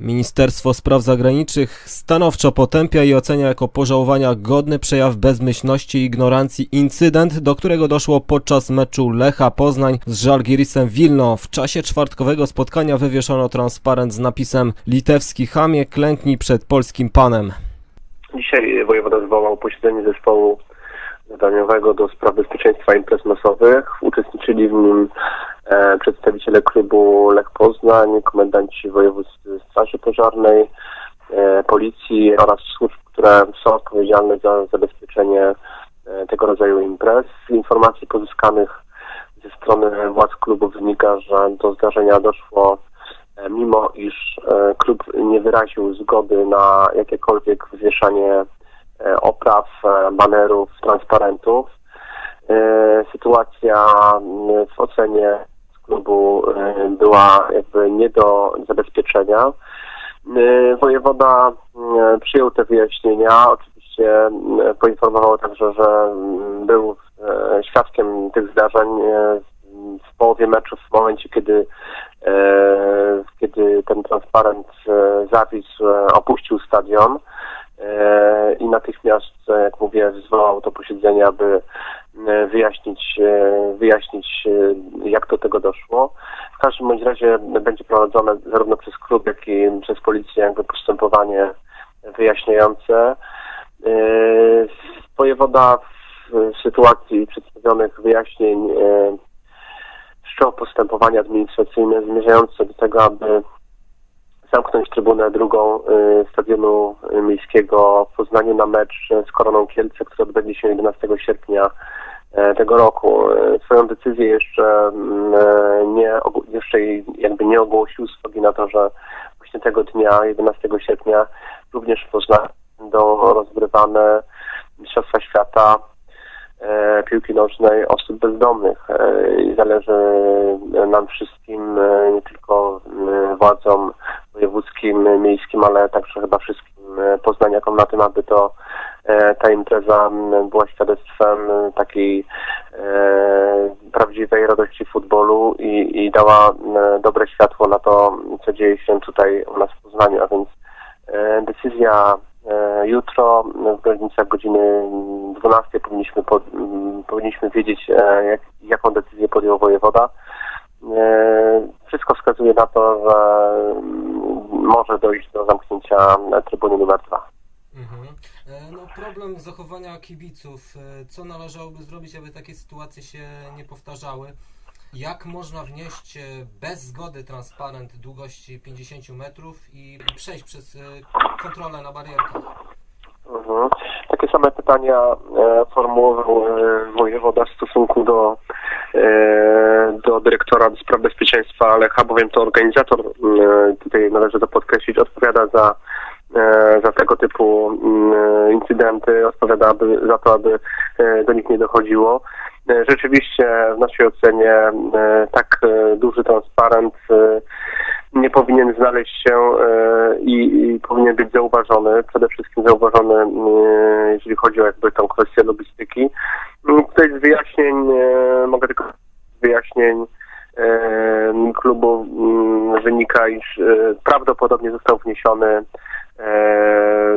Ministerstwo Spraw Zagranicznych stanowczo potępia i ocenia jako pożałowania godny przejaw bezmyślności i ignorancji incydent, do którego doszło podczas meczu Lecha Poznań z Żalgirisem Wilno. W czasie czwartkowego spotkania wywieszono transparent z napisem Litewski chamie, klęknij przed polskim panem. Dzisiaj wojewoda zwołał posiedzenie zespołu zadaniowego do spraw bezpieczeństwa imprez masowych. Uczestniczyli w nim przedstawiciele klubu Lech Poznań, komendanci województw Straży Pożarnej, e, policji oraz służb, które są odpowiedzialne za zabezpieczenie e, tego rodzaju imprez. Z informacji pozyskanych ze strony władz klubu wynika, że do zdarzenia doszło e, mimo iż e, klub nie wyraził zgody na jakiekolwiek wywieszanie e, opraw, e, banerów, transparentów. E, Sytuacja w ocenie klubu e, była jakby nie do zabezpieczenia. E, Wojewoda m, przyjął te wyjaśnienia. Oczywiście poinformował także, że m, był e, świadkiem tych zdarzeń e, w połowie meczu, w momencie kiedy, e, kiedy ten transparent e, zawisł, e, opuścił stadion e, i natychmiast, e, jak mówię, zwołał to posiedzenie, aby e, wyjaśnić, e, wyjaśnić e, jak do tego doszło. W każdym bądź razie będzie prowadzone zarówno przez klub, jak i przez policję jakby postępowanie wyjaśniające. E, Wojewoda w sytuacji przedstawionych wyjaśnień e, wszczął postępowanie administracyjne zmierzające do tego, aby zamknąć trybunę drugą stadionu miejskiego w Poznaniu na mecz z Koroną Kielce, który odbędzie się 11 sierpnia e, tego roku. E, Swoją decyzję jeszcze mm, e, nie, jeszcze jakby nie ogłosił z uwagi na to, że właśnie tego dnia, 11 sierpnia, również w Poznaniu będą rozgrywane Mistrzostwa Świata e, piłki nożnej osób bezdomnych. E, zależy nam wszystkim, e, nie tylko e, władzom wojewódzkim, e, miejskim, ale także chyba wszystkim e, poznaniakom na tym, aby to e, ta impreza była świadectwem e, takiej e, prawdziwej radości futbolu i, i dała dobre światło na to, co dzieje się tutaj u nas w Poznaniu, a więc e, decyzja e, jutro w granicach godziny 12 powinniśmy, powinniśmy wiedzieć, e, jak, jaką decyzję podjął wojewoda. E, Wszystko wskazuje na to, że może dojść do zamknięcia trybuny numer 2. Problem zachowania kibiców. E, Co należałoby zrobić, aby takie sytuacje się nie powtarzały? Jak można wnieść e, bez zgody transparent długości 50 metrów i przejść przez e, kontrolę na barierkach? Mhm. Takie same pytania formułował e, wojewoda w stosunku do, do dyrektora do spraw bezpieczeństwa Lecha, bowiem to organizator, tutaj należy to podkreślić, odpowiada za, za tego typu mm, incydenty, odpowiada aby, za to, aby e, do nich nie dochodziło. E, Rzeczywiście w naszej ocenie e, tak e, duży transparent e, nie powinien znaleźć się e, i, i powinien być zauważony, przede wszystkim zauważony, e, jeżeli chodzi o jakby tą kwestię logistyki. Mm, Tutaj z wyjaśnień, e, mogę tylko z wyjaśnień e, klubu mm, wynika, iż e, prawdopodobnie został wniesiony e,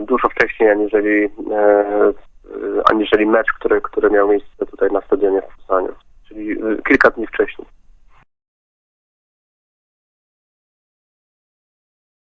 dużo wcześniej, aniżeli, e, aniżeli mecz, który, który miał miejsce tutaj na stadionie w Poznaniu, czyli e, kilka dni wcześniej.